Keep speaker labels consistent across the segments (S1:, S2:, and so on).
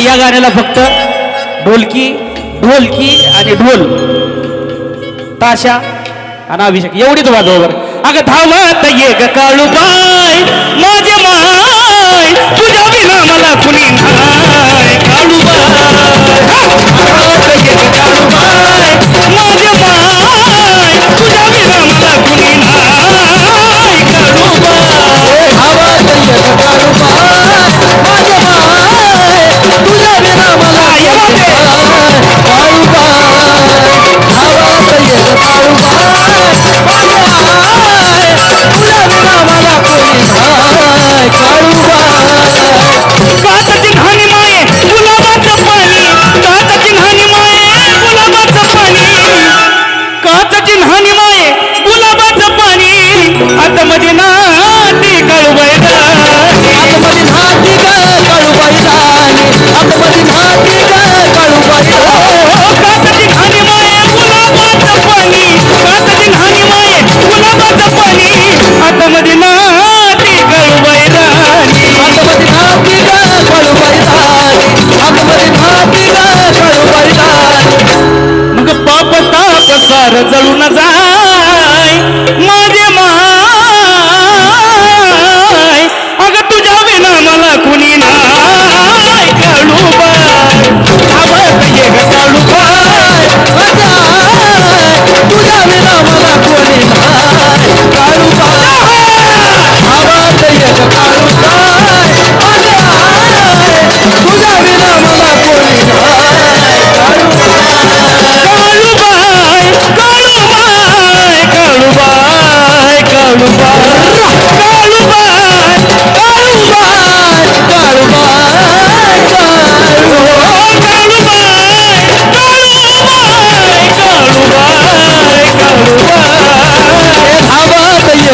S1: या गाण्याला फक्त ढोलकी ढोलकी आणि ढोल ताशा आणि अभिषेक एवढीच वाजव बरं अगं धावत ये ग काळूबाई माझे
S2: मा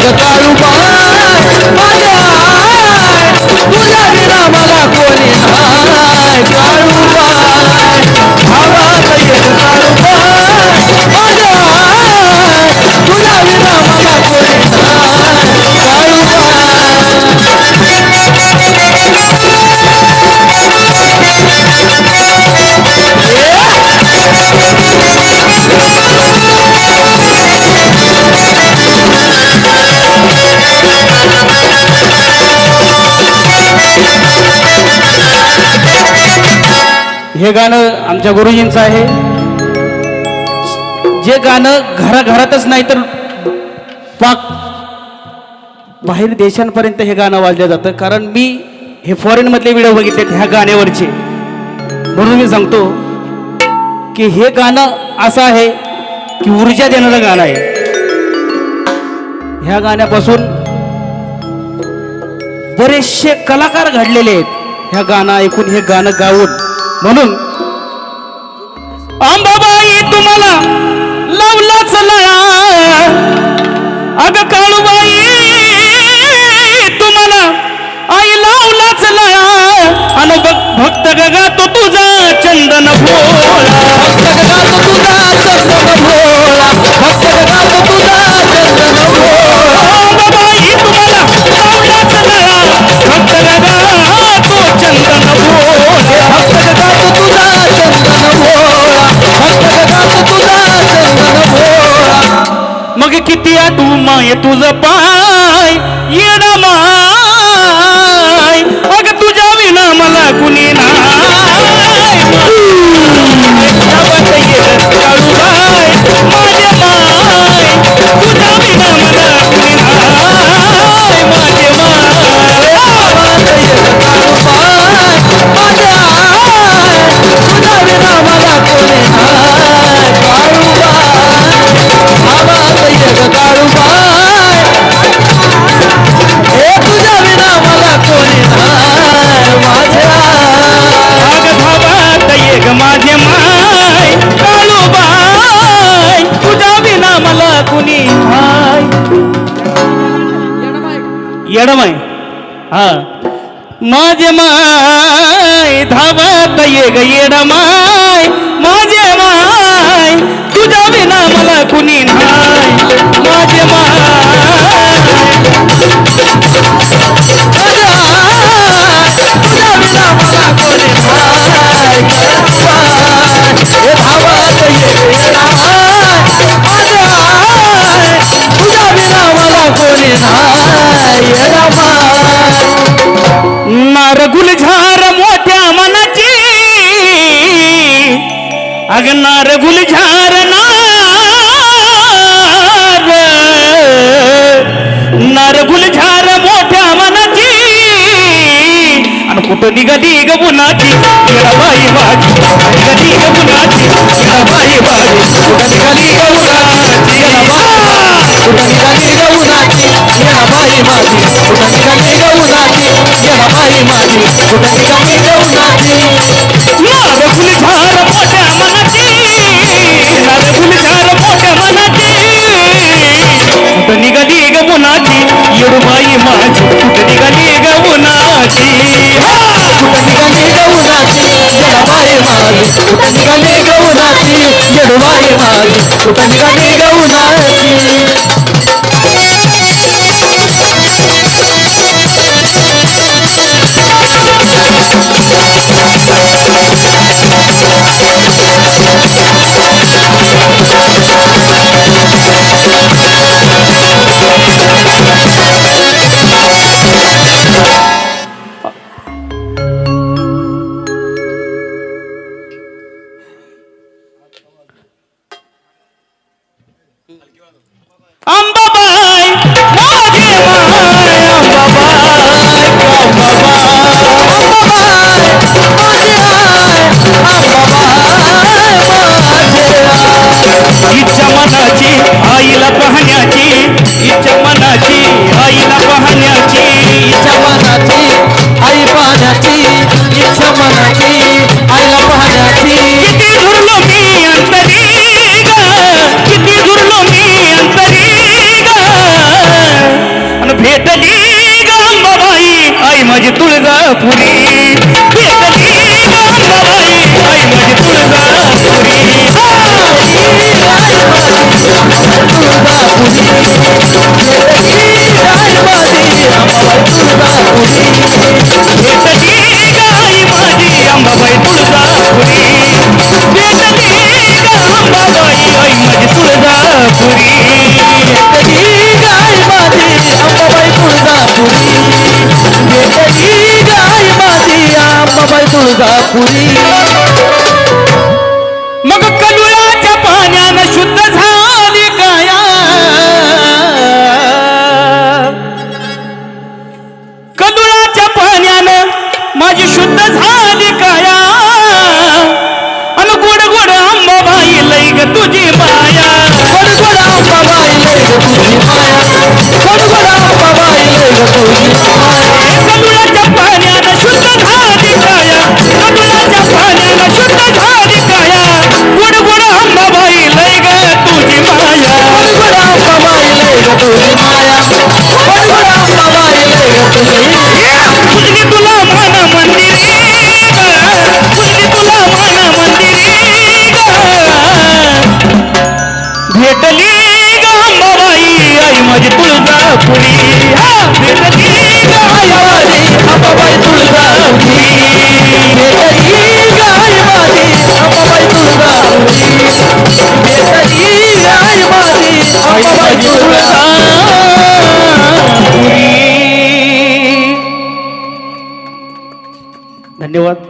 S1: Jagat गाणं आमच्या गुरुजींचं आहे. जे गाणं घराघरातच नाही तर बाहेर देशांपर्यंत हे गाणं वाजलं जातं. कारण मी हे फॉरेनमधले व्हिडिओ बघितले ह्या गाण्यावरचे. म्हणून मी सांगतो की हे गाणं असं आहे की ऊर्जा देणारं गाणं आहे. ह्या गाण्यापासून बरेचसे कलाकार घडलेले आहेत. ह्या गाणं ऐकून हे गाणं गाऊन म्हणून अंबाबाई तुम्हाला लावलाच लळा अग काळूबाई तुम्हाला आई लावलाच लळा अन भक्त गगा तो तुझा चंदन भोळ
S2: तुझ
S1: पाय येडा
S2: मा गरम आहे हा.
S1: माझे माय धावत ये गेड माय. माझे माय तुझ्या विना मला कुणी नाय माझे माय आणि कुठं बाई बाजी निघाली ग बाई बाजी कुठं निघाली ग उन्हाची
S2: बाई माझी कुठं निघाली बाई माझी कुठं निघाली ग उन्हाची
S1: मोठ्या मनाची नार गुलझार मोठ्या मनाची. कुठं निघाली ग उन्हाची येडूबाई माझी. कुठं निघाली ग उन्हाची
S2: कुठं निघाली ग उन्हाची माझी कुठं निघाली ग उन्हाची माझी कुठं निघाली
S1: chama na que तुळजापुरी मग कलुळाच्या पाण्यानं शुद्ध झाली काया. कलुळाच्या पाण्यानं माझी शुद्ध झाली काया. अन गोड गोड अंबाबाई लई ग तुझी माया.
S2: गोडगोड अंबाबाई लय ग तुझी माया. गोडगोड अंबाबाई
S1: भेटली ग आई माझी तुळजापुरी हा भेटली
S2: अंबाबाई तुळजापुरी भेटली गाय अंबाबाई तुळजापुरी अंबाबाई तुळजापुरी
S1: धन्यवाद.